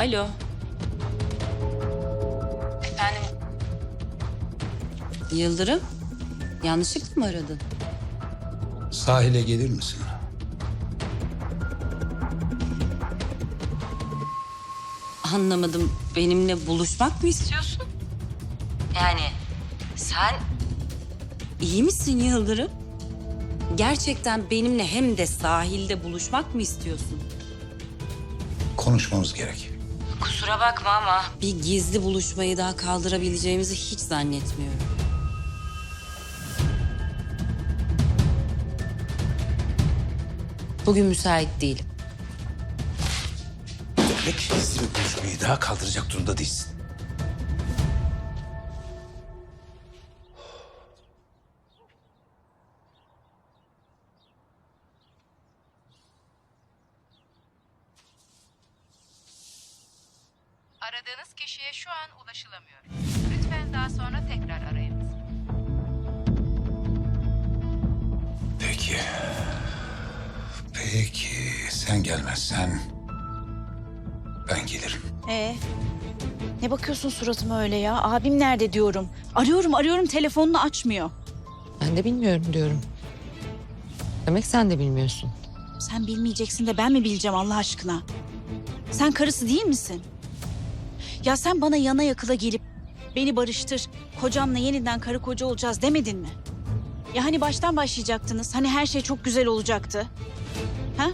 Alo. Efendim? Yıldırım? Yanlışlıkla mı aradın? Sahile gelir misin? Anlamadım. Benimle buluşmak mı istiyorsun? Yani sen iyi misin Yıldırım? Gerçekten benimle hem de sahilde buluşmak mı istiyorsun? Konuşmamız gerek. Kusura bakma ama bir gizli buluşmayı daha kaldırabileceğimizi hiç zannetmiyorum. Bugün müsait değilim. Demek gizli bir buluşmayı daha kaldıracak durumda değilsin. Aradığınız kişiye şu an ulaşılamıyor. Lütfen daha sonra tekrar arayınız. Peki. Peki sen gelmezsen ben gelirim. Ee, ne bakıyorsun suratıma öyle ya? Abim nerede diyorum. Arıyorum arıyorum telefonunu açmıyor. Ben de bilmiyorum diyorum. Demek sen de bilmiyorsun. Sen bilmeyeceksin de ben mi bileceğim Allah aşkına? Sen karısı değil misin? Ya sen bana yana yakıla gelip beni barıştır, kocamla yeniden karı koca olacağız demedin mi? Ya hani baştan başlayacaktınız, hani her şey çok güzel olacaktı. Ha?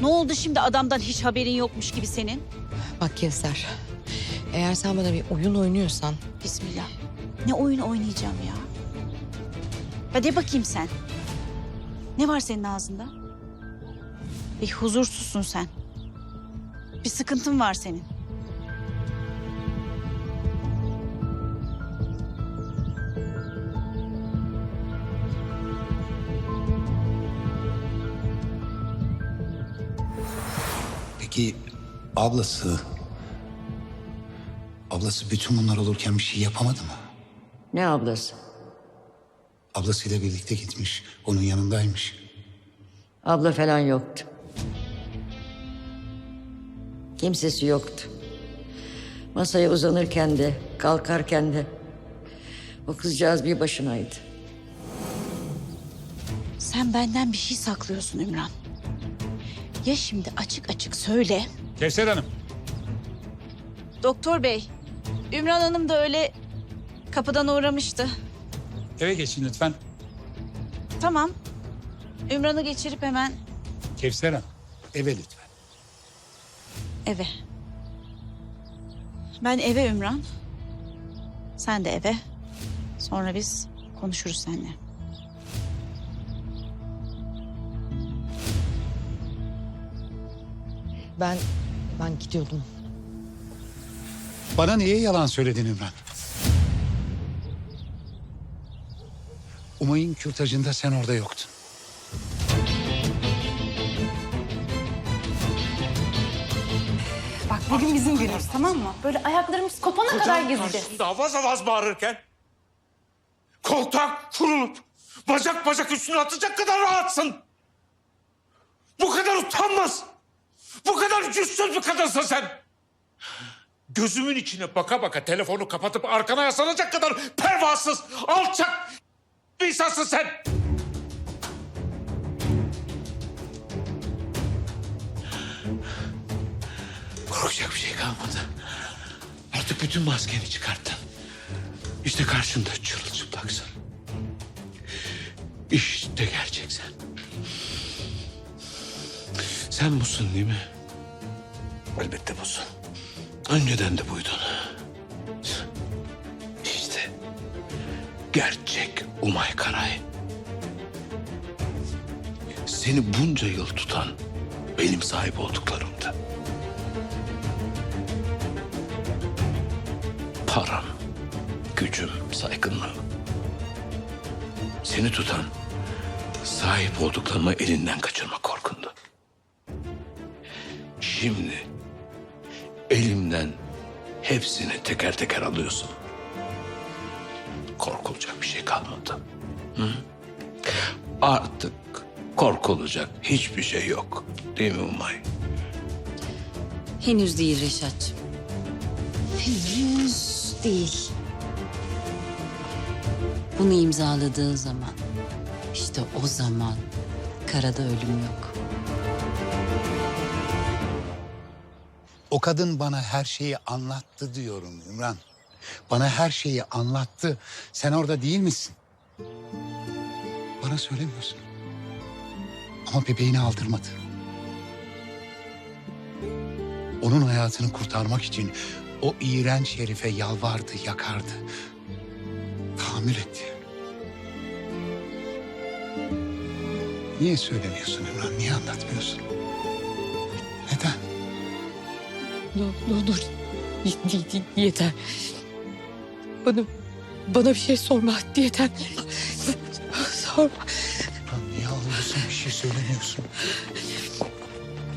Ne oldu şimdi adamdan hiç haberin yokmuş gibi senin? Bak Kevser, eğer sen bana bir oyun oynuyorsan Bismillah. Ne oyun oynayacağım ya? Ya de bakayım sen. Ne var senin ağzında? Bir huzursuzsun sen. Bir sıkıntın var senin. Peki ablası... Ablası bütün bunlar olurken bir şey yapamadı mı? Ne ablası? Ablasıyla birlikte gitmiş. Onun yanındaymış. Abla falan yoktu. Kimsesi yoktu. Masaya uzanırken de, kalkarken de o kızcağız bir başınaydı. Sen benden bir şey saklıyorsun Ümran. Ya şimdi açık açık söyle. Kevser Hanım. Doktor bey, Ümran Hanım da öyle kapıdan uğramıştı. Eve geçin lütfen. Tamam. Ümran'ı geçirip hemen Kevser Hanım. Eve lütfen. eve. Ben eve Ümran. Sen de eve. Sonra biz konuşuruz seninle. Ben ben gidiyordum. Bana niye yalan söyledin Ümran? Umay'ın kürtajında sen orada yoktun. Bak bugün bizim günümüz tamam mı? Böyle ayaklarımız kopana kadar gezeceğiz. Karşımda avaz avaz bağırırken koltuğa kurulup bacak bacak üstüne atacak kadar rahatsın. Bu kadar utanmaz. Bu kadar cüssüz bir kadınsın sen. Gözümün içine baka baka telefonu kapatıp arkana yaslanacak kadar pervasız, alçak bir insansın sen. Korkacak bir şey kalmadı. Artık bütün maskeni çıkarttın. İşte karşında çırılçıplaksın. İşte gerçek sen. Sen busun değil mi? Elbette busun. Önceden de buydun. İşte gerçek Umay Karay. Seni bunca yıl tutan benim sahip olduklarımdı. Param, gücüm, saygınlığım. Seni tutan sahip olduklarımı elinden kaçırma korkundu. Şimdi elimden hepsini teker teker alıyorsun. Korkulacak bir şey kalmadı. Hı? Artık korkulacak hiçbir şey yok. Değil mi Umay? Henüz değil Reşat'cığım. Henüz değil. Bunu imzaladığın zaman, işte o zaman karada ölüm yok. O kadın bana her şeyi anlattı diyorum Ümran. Bana her şeyi anlattı. Sen orada değil misin? Bana söylemiyorsun. Ama bebeğini aldırmadı. Onun hayatını kurtarmak için o iğrenç herife yalvardı, yakardı. Tahammül etti. Niye söylemiyorsun Ümran? Niye anlatmıyorsun? Y- y- y- yeter. Bana, bana bir şey sorma yeter. Sorma. Ümran niye ağlıyorsun? Bir şey söylemiyorsun.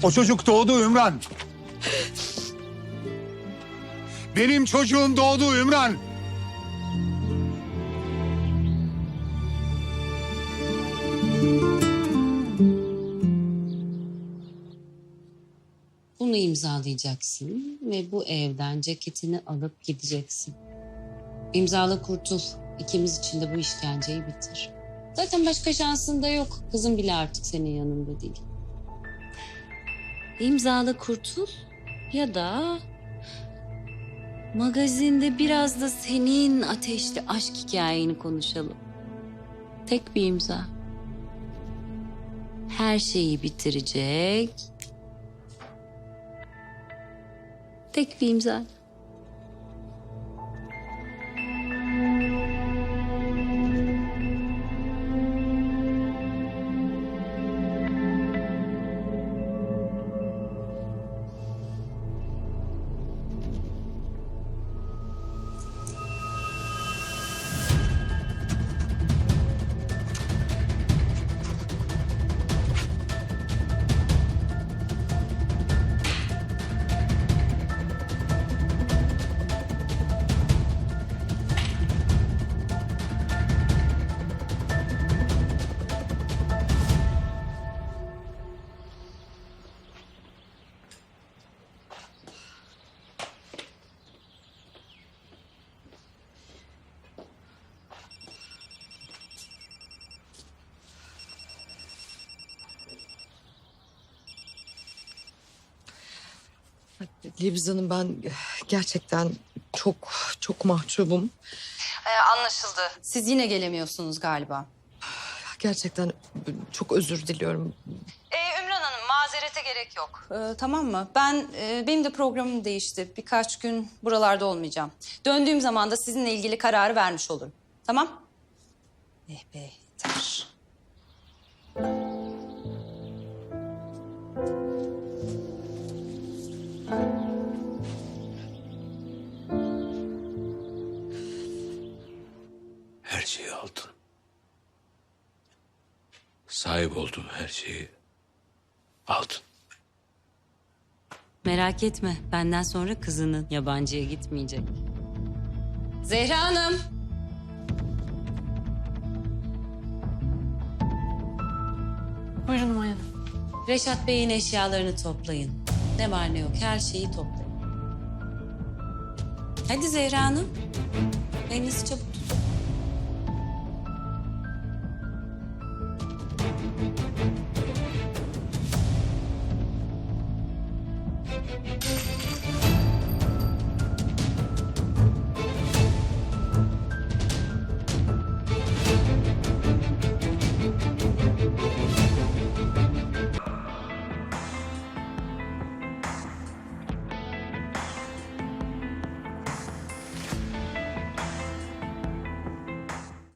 O çocuk doğdu Ümran. Benim çocuğum doğdu Ümran. Bunu imzalayacaksın ve bu evden ceketini alıp gideceksin. İmzala kurtul. İkimiz için de bu işkenceyi bitir. Zaten başka şansın da yok. Kızım bile artık senin yanında değil. İmzala kurtul ya da magazinde biraz da senin ateşli aşk hikayeni konuşalım. Tek bir imza. Her şeyi bitirecek Tek bir imza. Libiz Hanım ben gerçekten çok çok mahcubum. anlaşıldı. Siz yine gelemiyorsunuz galiba. Gerçekten çok özür diliyorum. Ee, Ümran Hanım mazerete gerek yok. Ee, tamam mı? Ben e, benim de programım değişti. Birkaç gün buralarda olmayacağım. Döndüğüm zaman da sizinle ilgili kararı vermiş olurum. Tamam? Eh be yeter. Şeyi aldın. Sahip olduğun her şeyi aldın. Merak etme benden sonra kızının yabancıya gitmeyecek. Zehra Hanım. Buyurun Maya Reşat Bey'in eşyalarını toplayın. Ne var ne yok her şeyi toplayın. Hadi Zehra Hanım. Elinizi çabuk tutun.